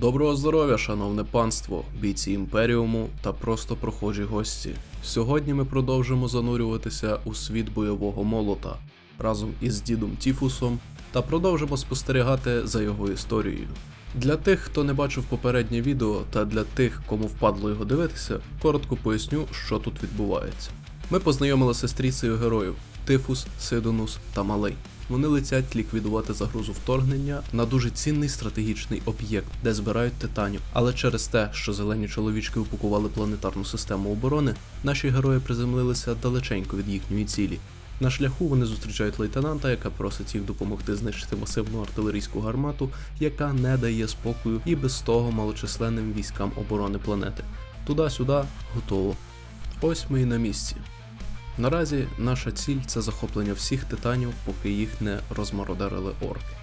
Доброго здоров'я, шановне панство, бійці імперіуму та просто прохожі гості. Сьогодні ми продовжимо занурюватися у світ бойового молота разом із дідом Тіфусом та продовжимо спостерігати за його історією. Для тих, хто не бачив попереднє відео, та для тих, кому впадло його дивитися, коротко поясню, що тут відбувається. Ми познайомилися з трійцею героїв Тифус, Сидонус та Малий. Вони летять ліквідувати загрозу вторгнення на дуже цінний стратегічний об'єкт, де збирають титанів. Але через те, що зелені чоловічки упакували планетарну систему оборони, наші герої приземлилися далеченько від їхньої цілі. На шляху вони зустрічають лейтенанта, яка просить їх допомогти знищити масивну артилерійську гармату, яка не дає спокою і без того малочисленним військам оборони планети. Туди-сюди готово. Ось ми і на місці. Наразі наша ціль це захоплення всіх титанів, поки їх не розмародерили орки.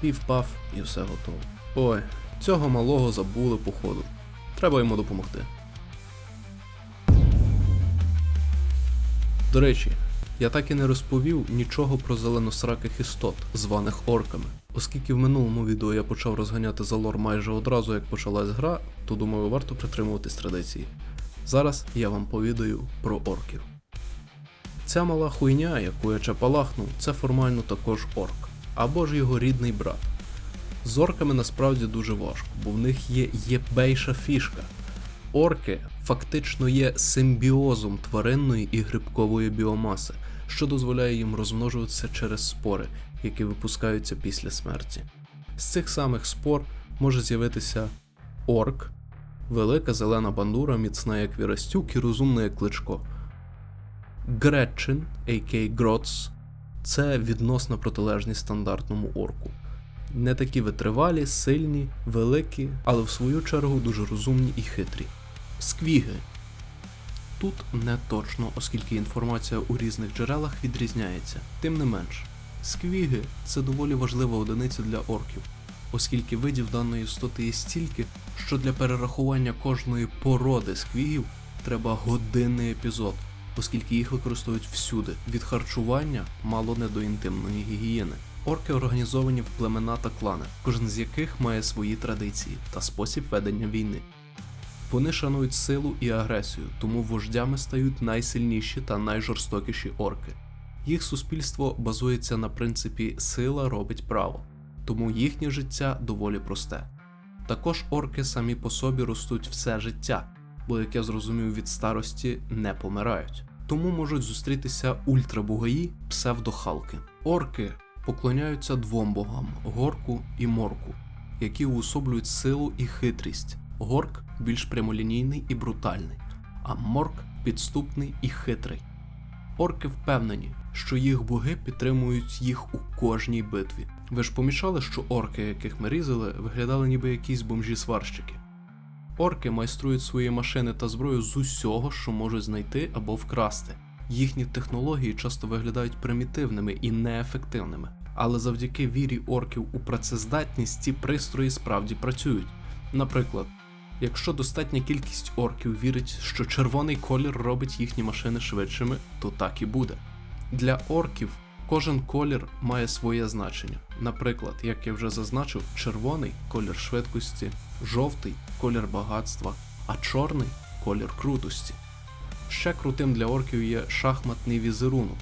Пів-пав і все готово. Ой, цього малого забули походу. Треба йому допомогти. До речі, я так і не розповів нічого про зеленосраких істот, званих орками. Оскільки в минулому відео я почав розганяти за лор майже одразу, як почалась гра, то думаю, варто притримуватись традиції. Зараз я вам повідаю про орків. Ця мала хуйня, яку я чапалахнув, це формально також орк, або ж його рідний брат. З орками насправді дуже важко, бо в них є єбейша фішка. Орки фактично є симбіозом тваринної і грибкової біомаси, що дозволяє їм розмножуватися через спори, які випускаються після смерті. З цих самих спор може з'явитися орк, велика зелена бандура, міцна як вірастюк і розумна як кличко. Гретчин, а.к. Гроц, це відносна протилежність стандартному орку. Не такі витривалі, сильні, великі, але в свою чергу дуже розумні і хитрі. Сквіги. Тут не точно, оскільки інформація у різних джерелах відрізняється. Тим не менш, сквіги це доволі важлива одиниця для орків, оскільки видів даної істоти є стільки, що для перерахування кожної породи сквігів треба годинний епізод оскільки їх використовують всюди, від харчування мало не до інтимної гігієни. Орки організовані в племена та клани, кожен з яких має свої традиції та спосіб ведення війни. Вони шанують силу і агресію, тому вождями стають найсильніші та найжорстокіші орки. Їх суспільство базується на принципі сила робить право, тому їхнє життя доволі просте. Також орки самі по собі ростуть все життя, бо, як я зрозумів від старості, не помирають. Тому можуть зустрітися ультрабугаї, псевдохалки. Орки поклоняються двом богам горку і морку, які уособлюють силу і хитрість. Горк більш прямолінійний і брутальний, а морк підступний і хитрий. Орки впевнені, що їх боги підтримують їх у кожній битві. Ви ж помічали, що орки, яких ми різали, виглядали ніби якісь бомжі-сварщики. Орки майструють свої машини та зброю з усього, що можуть знайти або вкрасти. Їхні технології часто виглядають примітивними і неефективними, але завдяки вірі орків у працездатність ці пристрої справді працюють. Наприклад, якщо достатня кількість орків вірить, що червоний колір робить їхні машини швидшими, то так і буде. Для орків кожен колір має своє значення. Наприклад, як я вже зазначив, червоний колір швидкості, жовтий колір багатства, а чорний колір крутості. Ще крутим для орків є шахматний візерунок,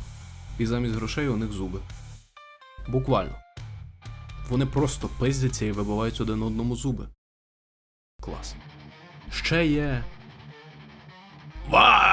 і замість грошей у них зуби. Буквально. Вони просто пиздяться і вибивають один одному зуби. Клас. Ще є. Ва!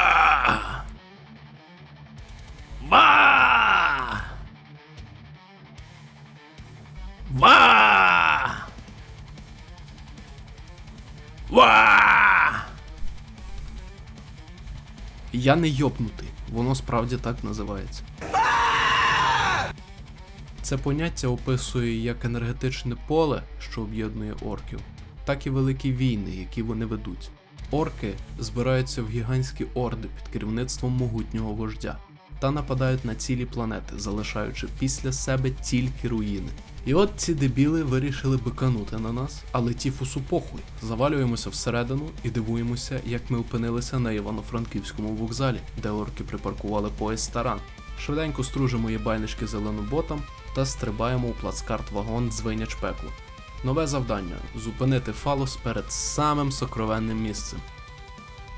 Я не йобнутий, воно справді так називається. Це поняття описує як енергетичне поле, що об'єднує орків, так і великі війни, які вони ведуть. Орки збираються в гігантські орди під керівництвом могутнього вождя та нападають на цілі планети, залишаючи після себе тільки руїни. І от ці дебіли вирішили биканути на нас, але тіфусу похуй. Завалюємося всередину і дивуємося, як ми опинилися на Івано-Франківському вокзалі, де орки припаркували поїзд таран. Швиденько стружимо єбайнички зелену ботам та стрибаємо у плацкарт вагон дзвиняч пеклу. Нове завдання зупинити фалос перед самим сокровенним місцем.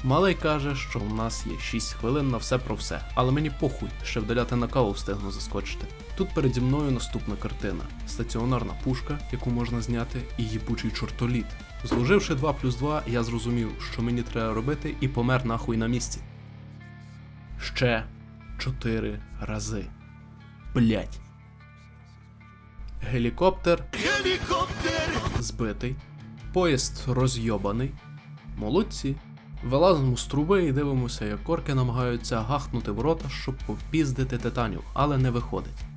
Малий каже, що у нас є 6 хвилин на все про все, але мені похуй, ще вдаляти на каву встигну заскочити. Тут переді мною наступна картина: стаціонарна пушка, яку можна зняти, і їбучий чортоліт. Зложивши 2 плюс 2, я зрозумів, що мені треба робити, і помер нахуй на місці. Ще 4 рази. Блять. Гелікоптер збитий, поїзд розйобаний. Молодці. Вилазимо з труби і дивимося, як орки намагаються гахнути в рота, щоб попіздити титанів, але не виходить.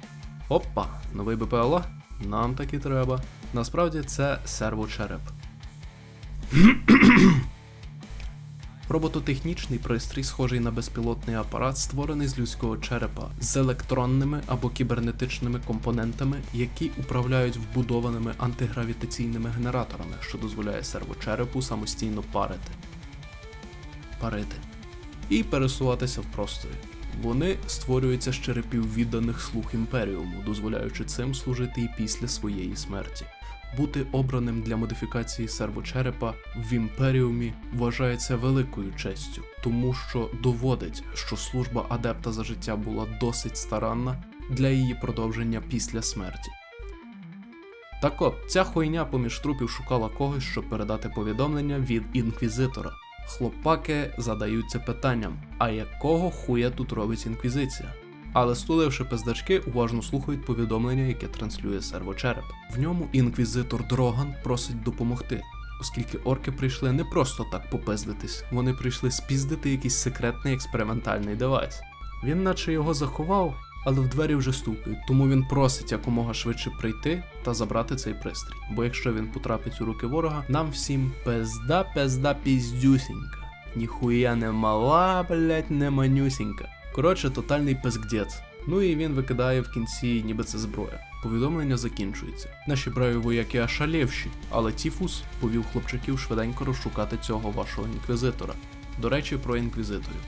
Опа, новий БПЛА? Нам таки треба. Насправді це сервочереп. Робототехнічний пристрій, схожий на безпілотний апарат, створений з людського черепа з електронними або кібернетичними компонентами, які управляють вбудованими антигравітаційними генераторами, що дозволяє сервочерепу самостійно парити. Парити. І пересуватися в просторі. Вони створюються з черепів відданих слуг імперіуму, дозволяючи цим служити і після своєї смерті. Бути обраним для модифікації сервочерепа в імперіумі вважається великою честю, тому що доводить, що служба адепта за життя була досить старанна для її продовження після смерті. Так от, ця хуйня поміж трупів шукала когось, щоб передати повідомлення від інквізитора. Хлопаки задаються питанням: а якого хуя тут робить інквізиція? Але стуливши пиздачки, уважно слухають повідомлення, яке транслює сервочереп. В ньому інквізитор Дроган просить допомогти, оскільки орки прийшли не просто так попиздитись, вони прийшли спіздити якийсь секретний експериментальний девайс. Він наче його заховав, але в двері вже стукають, тому він просить якомога швидше прийти та забрати цей пристрій. Бо якщо він потрапить у руки ворога, нам всім пизда, пизда, піздюсінька. Ніхуя не мала, блять, не манюсінька. Коротше, тотальний пизгдєц. Ну і він викидає в кінці, ніби це зброя. Повідомлення закінчується. Наші браві вояки ошалівші, але Тіфус повів хлопчаків швиденько розшукати цього вашого інквізитора. До речі, про інквізиторів.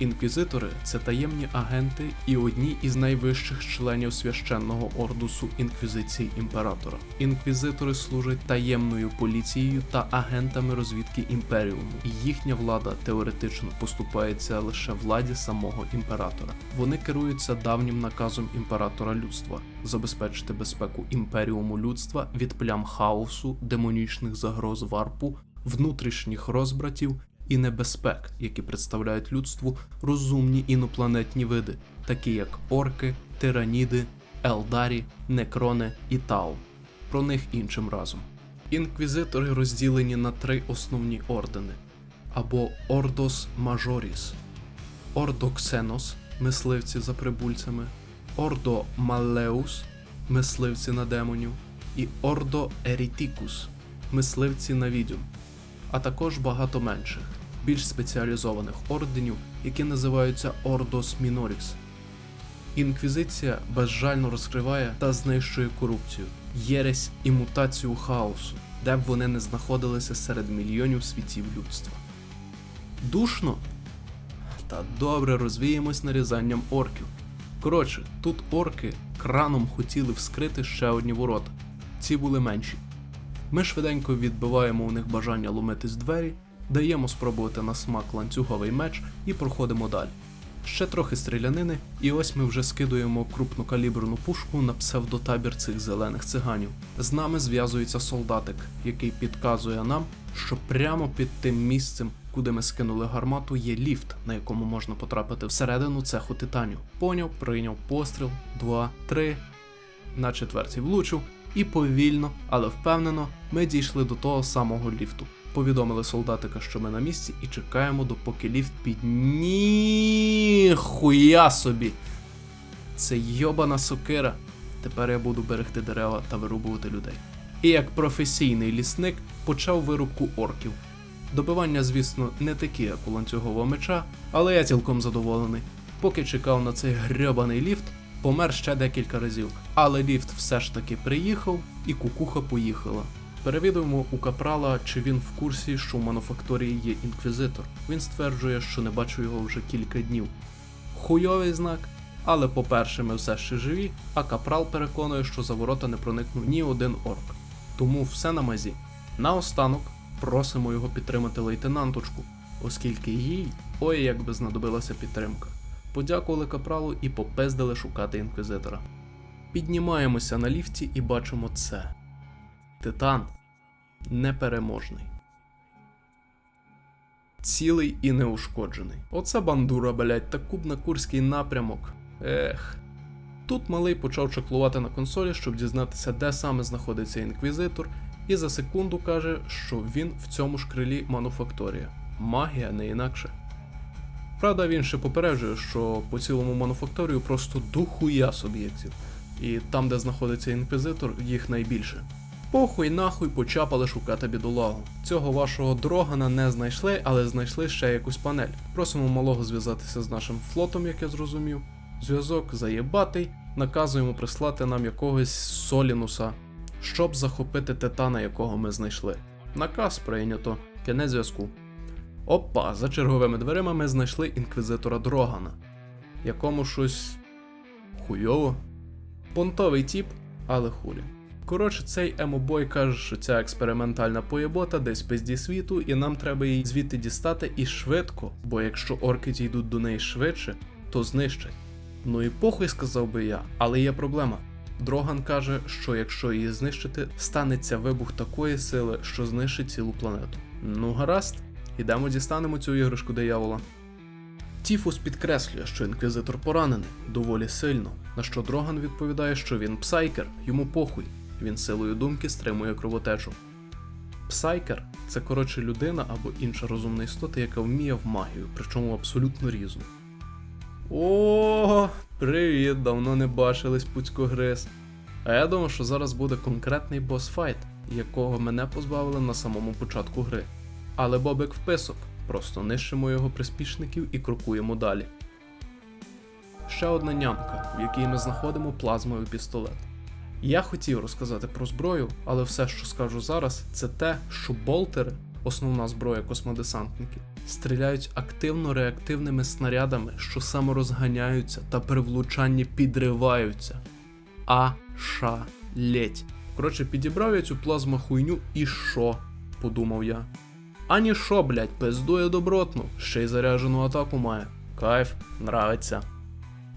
Інквізитори це таємні агенти і одні із найвищих членів священного ордусу інквізиції імператора. Інквізитори служать таємною поліцією та агентами розвідки імперіуму, їхня влада теоретично поступається лише владі самого імператора. Вони керуються давнім наказом імператора людства забезпечити безпеку імперіуму людства від плям хаосу, демонічних загроз варпу, внутрішніх розбратів і небезпек, які представляють людству розумні інопланетні види, такі як орки, тираніди, елдарі, некрони і тау. Про них іншим разом. Інквізитори розділені на три основні ордени або Ордос Мажоріс, Ордо Ксенос, мисливці за прибульцями, Ордо Малеус, мисливці на демонів, і Ордо Ерітікус, мисливці на відьом а також багато менших, більш спеціалізованих орденів, які називаються Ордос Міноріс. Інквізиція безжально розкриває та знищує корупцію, єресь і мутацію хаосу, де б вони не знаходилися серед мільйонів світів людства. Душно? Та добре розвіємось нарізанням орків. Коротше, тут орки краном хотіли вскрити ще одні ворота. Ці були менші. Ми швиденько відбиваємо у них бажання ломитись двері, даємо спробувати на смак ланцюговий меч і проходимо далі. Ще трохи стрілянини, і ось ми вже скидуємо крупнокаліберну пушку на псевдотабір цих зелених циганів. З нами зв'язується солдатик, який підказує нам, що прямо під тим місцем, куди ми скинули гармату, є ліфт, на якому можна потрапити всередину цеху титанів. Поняв, прийняв постріл, два, три. На четвертій влучив, і повільно, але впевнено, ми дійшли до того самого ліфту. Повідомили солдатика, що ми на місці, і чекаємо, допоки ліфт під Ніхуя собі. Це йобана сокира. Тепер я буду берегти дерева та вирубувати людей. І як професійний лісник почав вирубку орків. Добивання, звісно, не такі, як у ланцюгового меча, але я цілком задоволений. Поки чекав на цей грьобаний ліфт, помер ще декілька разів, але ліфт все ж таки приїхав і кукуха поїхала. Перевідуємо у капрала, чи він в курсі, що в мануфакторії є інквізитор. Він стверджує, що не бачу його вже кілька днів. Хуйовий знак. Але, по-перше, ми все ще живі, а капрал переконує, що за ворота не проникнув ні один орк. Тому все на мазі. Наостанок просимо його підтримати лейтенанточку, оскільки їй ой як би знадобилася підтримка. Подякували капралу і попездили шукати інквізитора. Піднімаємося на ліфті і бачимо це. Титан непереможний. Цілий і неушкоджений. Оце бандура, блять, та куб на курський напрямок. Ех. Тут малий почав чаклувати на консолі, щоб дізнатися, де саме знаходиться інквізитор, і за секунду каже, що він в цьому ж крилі мануфакторія. Магія не інакше. Правда, він ще попереджує, що по цілому мануфакторію просто дохуя суб'єктів, і там, де знаходиться інквізитор, їх найбільше. Похуй нахуй почапали шукати бідолагу. Цього вашого дрогана не знайшли, але знайшли ще якусь панель. Просимо малого зв'язатися з нашим флотом, як я зрозумів. Зв'язок заєбатий, наказуємо прислати нам якогось Солінуса, щоб захопити титана, якого ми знайшли. Наказ прийнято. Кінець зв'язку. Опа, за черговими дверима ми знайшли інквізитора Дрогана, якому щось хуйово. Понтовий тіп, але хулі. Коротше, цей емобой каже, що ця експериментальна поєбота десь пизді світу, і нам треба її звідти дістати і швидко, бо якщо орки дійдуть до неї швидше, то знищать. Ну і похуй сказав би я, але є проблема. Дроган каже, що якщо її знищити, станеться вибух такої сили, що знищить цілу планету. Ну гаразд, ідемо дістанемо цю іграшку диявола. Тіфус підкреслює, що інквізитор поранений доволі сильно, на що Дроган відповідає, що він псайкер, йому похуй, він силою думки стримує кровотечу. Псайкер це коротше людина або інша розумна істота, яка вміє в магію, причому абсолютно різну. О, привіт, давно не бачились, пуцькогриз. А я думав, що зараз буде конкретний босфайт, якого мене позбавили на самому початку гри. Але Бобик вписок, просто нищимо його приспішників і крокуємо далі. Ще одна нямка, в якій ми знаходимо плазмовий пістолет. Я хотів розказати про зброю, але все, що скажу зараз, це те, що болтери, основна зброя космодесантників, стріляють активно-реактивними снарядами, що саморозганяються та при влучанні підриваються. А ша леть. Коротше, підібрав я цю плазма хуйню і що? подумав я. Ані що, блять, пиздує добротно, ще й заряджену атаку має. Кайф, нравиться.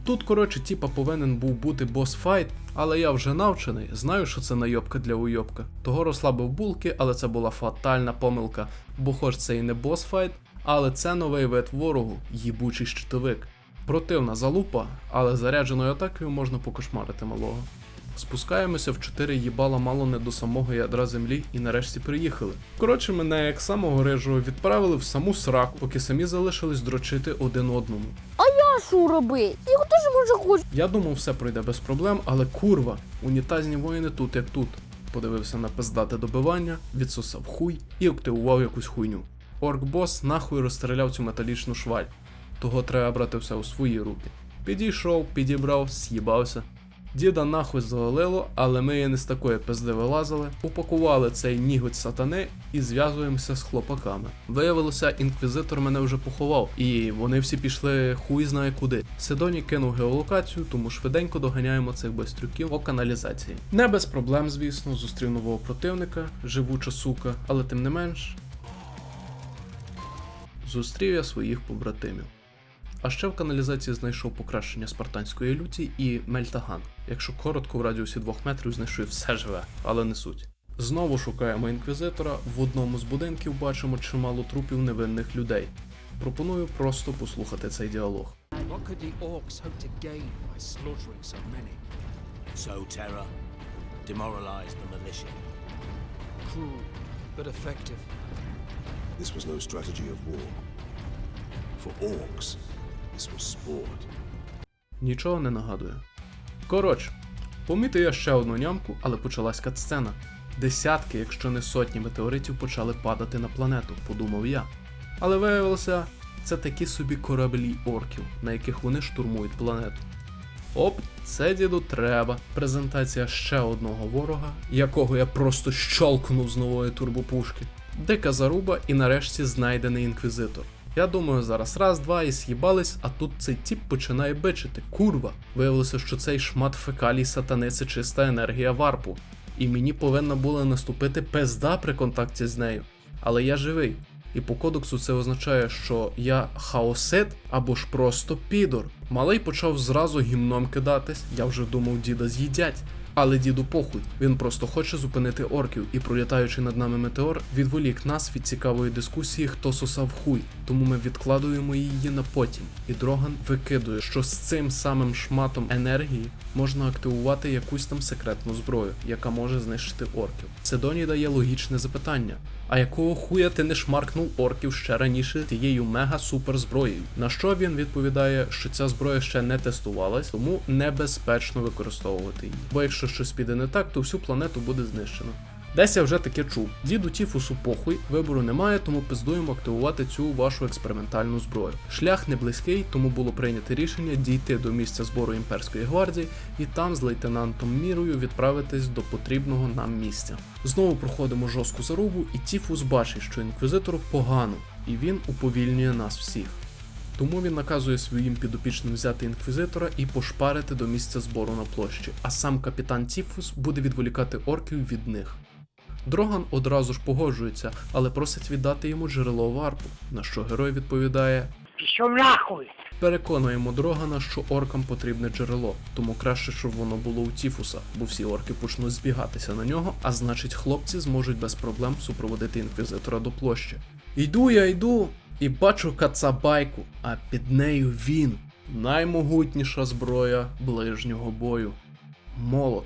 Тут, коротше, типа повинен був бути босфайт, але я вже навчений, знаю, що це найобка для уйобка. Того розслабив булки, але це була фатальна помилка, бо хоч це і не босфайт, але це новий вид ворогу, їбучий щитовик. Противна залупа, але зарядженою атакою можна покошмарити малого. Спускаємося в 4 їбала мало не до самого ядра землі і нарешті приїхали. Коротше, мене як самого рижого відправили в саму сраку, поки самі залишились дрочити один одному. А що робити? Я теж може хоч. Я думав, все пройде без проблем, але курва, унітазні воїни тут як тут. Подивився на пиздате добивання, відсосав хуй і активував якусь хуйню. Орк-бос нахуй розстріляв цю металічну шваль. Того треба брати все у свої руки. Підійшов, підібрав, з'їбався. Діда нахуй завалило, але ми і не з такої пизди вилазили, упакували цей ніготь сатани і зв'язуємося з хлопаками. Виявилося, інквізитор мене вже поховав, і вони всі пішли хуй знає куди. Сидоні кинув геолокацію, тому швиденько доганяємо цих байстрюків по каналізації. Не без проблем, звісно, зустрів нового противника, живуча сука, але тим не менш. Зустрів я своїх побратимів. А ще в каналізації знайшов покращення спартанської люті і мельтаган. Якщо коротко, в радіусі двох метрів знайшов все живе, але не суть. Знову шукаємо інквізитора. В одному з будинків бачимо чимало трупів невинних людей. Пропоную просто послухати цей діалог. So terror, demoralize the militia. Cruel, but effective. This was no strategy of war. For orcs. Нічого не нагадує. Коротше, помітив я ще одну нямку, але почалась катсцена. Десятки, якщо не сотні метеоритів почали падати на планету, подумав я. Але виявилося, це такі собі кораблі орків, на яких вони штурмують планету. Оп, це діду треба. Презентація ще одного ворога, якого я просто щолкнув з нової турбопушки. Дика заруба і нарешті знайдений інквізитор. Я думаю, зараз раз, два і з'їбались, а тут цей тіп починає бичити. Курва. Виявилося, що цей шмат фекалій сатани це чиста енергія варпу. і мені повинна була наступити пизда при контакті з нею. Але я живий. І по кодексу це означає, що я хаосит або ж просто підор. Малий почав зразу гімном кидатись, я вже думав, діда з'їдять. Але діду похуй, він просто хоче зупинити орків, і пролітаючи над нами метеор, відволік нас від цікавої дискусії, хто сосав хуй. Тому ми відкладуємо її на потім. І Дроган викидує, що з цим самим шматом енергії можна активувати якусь там секретну зброю, яка може знищити орків. Седоні дає логічне запитання. А якого хуя ти не шмаркнув орків ще раніше тією мега супер зброєю? На що він відповідає, що ця зброя ще не тестувалась, тому небезпечно використовувати її. Бо якщо щось піде не так, то всю планету буде знищено. Десь я вже таке чув. Діду Тіфусу похуй, вибору немає, тому пиздуємо активувати цю вашу експериментальну зброю. Шлях не близький, тому було прийнято рішення дійти до місця збору імперської гвардії і там з лейтенантом Мірою відправитись до потрібного нам місця. Знову проходимо жорстку зарубу, і Тіфус бачить, що інквізитору погано, і він уповільнює нас всіх. Тому він наказує своїм підопічним взяти інквізитора і пошпарити до місця збору на площі, а сам капітан Тіфус буде відволікати орків від них. Дроган одразу ж погоджується, але просить віддати йому джерело варпу, на що герой відповідає: Пішов нахуй! Переконуємо Дрогана, що оркам потрібне джерело, тому краще, щоб воно було у Тіфуса, бо всі орки почнуть збігатися на нього, а значить хлопці зможуть без проблем супроводити інквізитора до площі. Йду я йду і бачу кацабайку, а під нею він наймогутніша зброя ближнього бою. Молот.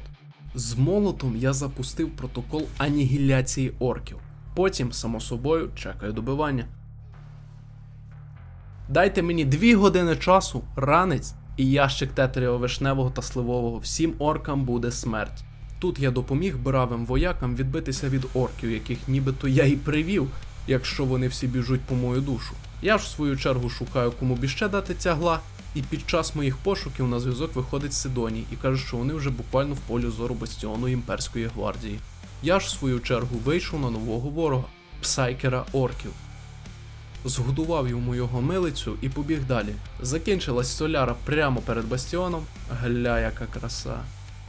З молотом я запустив протокол анігіляції орків. Потім, само собою, чекаю добивання. Дайте мені дві години часу, ранець, і ящик тетерєва вишневого та сливового всім оркам буде смерть. Тут я допоміг бравим воякам відбитися від орків, яких нібито я і привів, якщо вони всі біжуть по мою душу. Я ж в свою чергу шукаю, кому б іще дати тягла, і під час моїх пошуків на зв'язок виходить Сидоній і каже, що вони вже буквально в полі зору бастіону імперської гвардії. Я ж в свою чергу вийшов на нового ворога псайкера орків. Згодував йому його милицю і побіг далі. Закінчилась соляра прямо перед бастіоном. Гля, яка краса.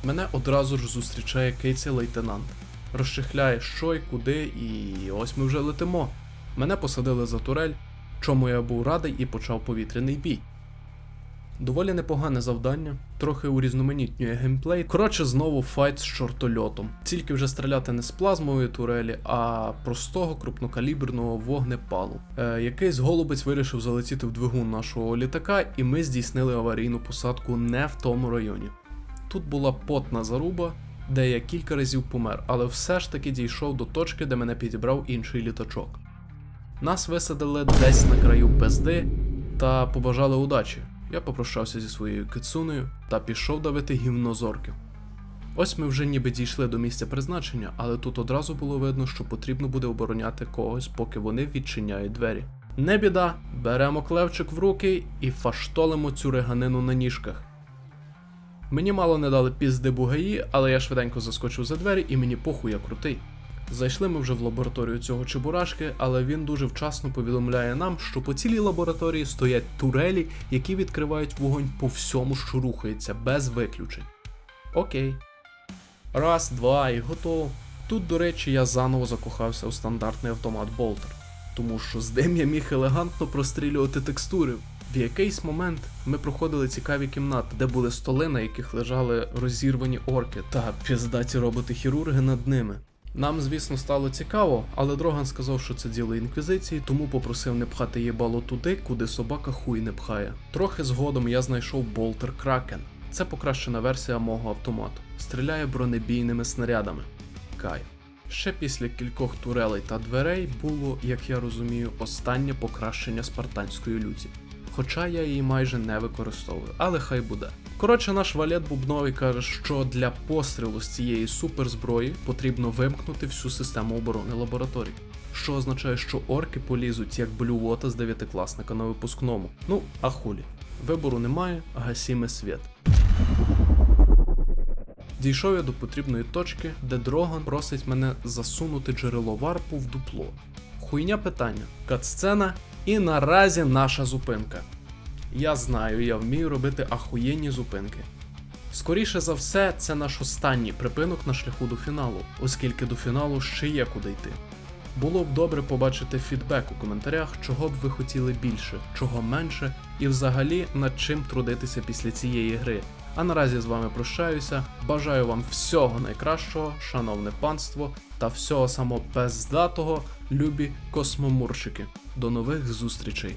Мене одразу ж зустрічає киця лейтенант. Розчехляє, що й куди, і ось ми вже летимо. Мене посадили за турель, чому я був радий і почав повітряний бій. Доволі непогане завдання, трохи урізноманітнює геймплей. Коротше, знову файт з чортольотом. Тільки вже стріляти не з плазмової турелі, а простого крупнокаліберного вогнепалу. Е, якийсь голубець вирішив залетіти в двигун нашого літака, і ми здійснили аварійну посадку не в тому районі. Тут була потна заруба, де я кілька разів помер, але все ж таки дійшов до точки, де мене підібрав інший літачок. Нас висадили десь на краю пизди та побажали удачі. Я попрощався зі своєю кицунею та пішов давити гівно зорків. Ось ми вже ніби дійшли до місця призначення, але тут одразу було видно, що потрібно буде обороняти когось, поки вони відчиняють двері. Не біда, беремо клевчик в руки і фаштолимо цю реганину на ніжках. Мені мало не дали пізди бугаї, але я швиденько заскочив за двері і мені похуй я крутий. Зайшли ми вже в лабораторію цього чебурашки, але він дуже вчасно повідомляє нам, що по цілій лабораторії стоять турелі, які відкривають вогонь по всьому, що рухається, без виключень. Окей. Раз, два і готово. Тут, до речі, я заново закохався у стандартний автомат Болтер, тому що з ним я міг елегантно прострілювати текстури. В якийсь момент ми проходили цікаві кімнати, де були столи, на яких лежали розірвані орки та піздаті роботи-хірурги над ними. Нам, звісно, стало цікаво, але Дроган сказав, що це діло інквізиції, тому попросив не пхати їбало туди, куди собака хуй не пхає. Трохи згодом я знайшов болтер Кракен. Це покращена версія мого автомату. Стріляє бронебійними снарядами. Кайф. Ще після кількох турелей та дверей було, як я розумію, останнє покращення спартанської люті. Хоча я її майже не використовую, але хай буде. Коротше, наш валет Бубновий каже, що для пострілу з цієї суперзброї потрібно вимкнути всю систему оборони лабораторій. Що означає, що орки полізуть як блювота з дев'ятикласника на випускному. Ну, а хулі. Вибору немає, гасіме світ. Дійшов я до потрібної точки, де Дроган просить мене засунути джерело варпу в дупло. Хуйня питання, катсцена і наразі наша зупинка. Я знаю, я вмію робити ахуєнні зупинки. Скоріше за все, це наш останній припинок на шляху до фіналу, оскільки до фіналу ще є куди йти. Було б добре побачити фідбек у коментарях, чого б ви хотіли більше, чого менше, і взагалі над чим трудитися після цієї гри. А наразі з вами прощаюся. Бажаю вам всього найкращого, шановне панство, та всього самопездатого, любі космомурчики. До нових зустрічей!